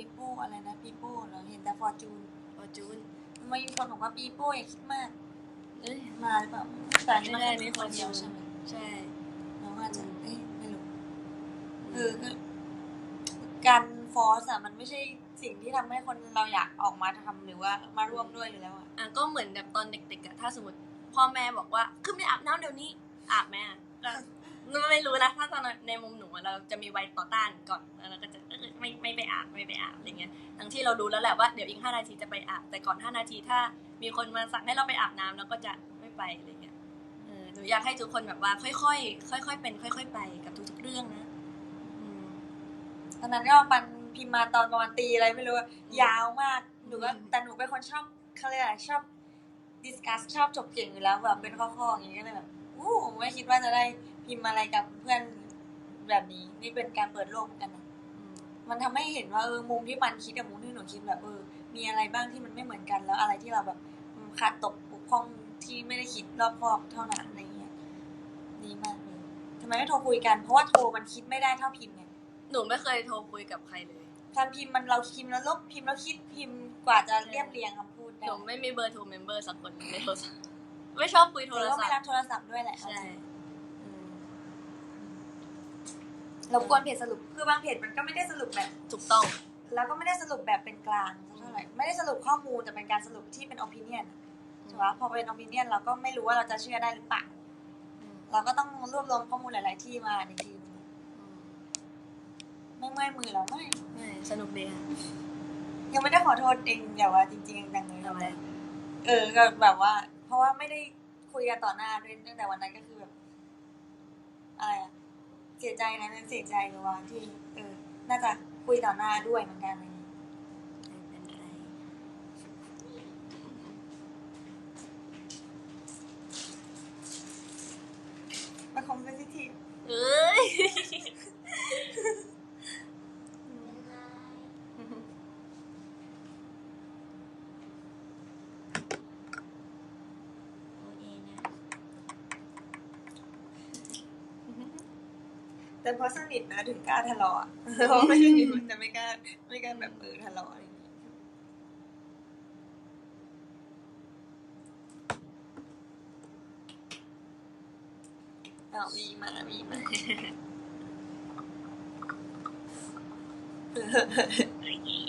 ปีโป้อะไรนะปีโป้เราเห็นแต่ฟอร์จูนพอจูนมามีคนบอกว่าปีโป้อย่าคิดมาก เอ้ยมาหรือเปล่าแต่อันนี้มันไม่ได้แค่ไม่คนเดียว Fortune ใช่ไหมใช่เราอาจจะเอ้ยไม่รู้เออก็การฟอร์สอะมันไม่ใช่สิ่งที่ทำให้คนเราอยากออกมาทำหรือว่ามาร่วมด้วยอยู่แล้วอะอะก็เหมือนแบบตอนเด็กๆอะถ้าสมมติพ่อแม่บอกว่าขึ้นไปอาบน้ำเดี๋ยวนี้อาบไหมอะเรา ไม่รู้นะถ้าตอนนั้นในมุมหนูอะเราจะมีวัยต่อต้านก่อนแล้วเราก็จะเออไม่ไม่ไปอาบไม่ไปอาบอะไรเงี้ยทั้งที่เรารู้แล้วแหละว่าเดี๋ยวอีกห้านาทีจะไปอาบแต่ก่อนห้านาทีถ้ามีคนมาสั่งให้เราไปอาบน้ำเราก็จะไม่ไปอะไรเงี้ยเออหนูอยากให้ทุกคนแบบว่า ค่อยๆค่อยๆเป็น ค่อย ๆ ไปกับทุกๆเรื่องนะอืมตอนนั้นก็ปันพิมพ์มาตอนประมาณตีอะไรไม่รู้อะอืมยาวมากหนูก็อืมแต่หนูเป็นคนชอบเขาเรียกอะไรชอบดิสคัสชอบจบเก่งอยู่แล้วแบบเป็นข้อๆอย่างนี้ก็เลยแบบอู้ไม่คิดว่าจะได้ พิมพ์อะไรกับเพื่อนแบบนี้ นี่เป็นการเปิดโลกเหมือนกันนะอืมมันทำให้เห็นว่าเออมุมที่มันคิดกับมุมที่หนูคิดแบบเออ มีอะไรบ้างที่มันไม่เหมือนกัน แล้วอะไรที่เราแบบอืมขาดตกบกพร่องที่ไม่ได้คิดรอบคอบเท่านั้นอะไรเงี้ยดีมากเลยทำไมไม่โทรคุยกันเพราะว่าโทรมันคิดไม่ได้เท่าพิมพ์ไงหนูไม่เคยโทรคุยกับใครเลยการพิมพ์มันเราพิมพ์แล้วลบพิมพ์แล้วคิดพิมพ์กว่าจะเรียบเรียงคำพูดหได้นูไม่มีเบอร์โทรเมมเบอร์สักคนในโทรศัพท์ไม่ชอบคุยโทเธอรก็ศัไม่พรับท์โทรศัพท์ด้วยแหละใช่อืม รบกวนเพจสรุปคือบางเพจมันก็ไม่ได้สรุปแบบถูกต้อง แล้วก็ไม่ได้สรุปแบบเป็นกลางเท่าไหร่ไม่ได้สรุปข้อมูลแต่เป็นการสรุปที่เป็น opinion ถูกปะพอเป็น opinion เราก็ไม่รู้ว่าเราจะเชื่อได้หรือเปล่าอืมเราก็ต้องรวบรวมข้อมูลหลาย ๆ ที่มาในทีนึงอืมไม่เมื่อยมือเราไม่ไม่สนุกดีค่ะยังไม่ได้ขอโทษเองอย่าว่าจริงๆจังเลยทำไมเออก็แบบว่า เพราะว่าไม่ได้คุยกันต่อหน้าด้วยตั้งแต่วันนั้นก็คือแบบอะไรอะ เสียใจนะนั่นเสียใจเลยว่าที่ เออ น่าจะคุยต่อหน้าด้วยเหมือนกันเลยางงี้ ไม่เป็นไร มันคอมเพลซิทีฟ เอ้ย แต่เพราะสนิทนะถึงกล้าทะเลาะอะเพราะไม่สนิทมันจะไม่กล้าไม่กล้าแบบเออทะเลาะอะไรอย่างเงี้ยเอามีมามีมาค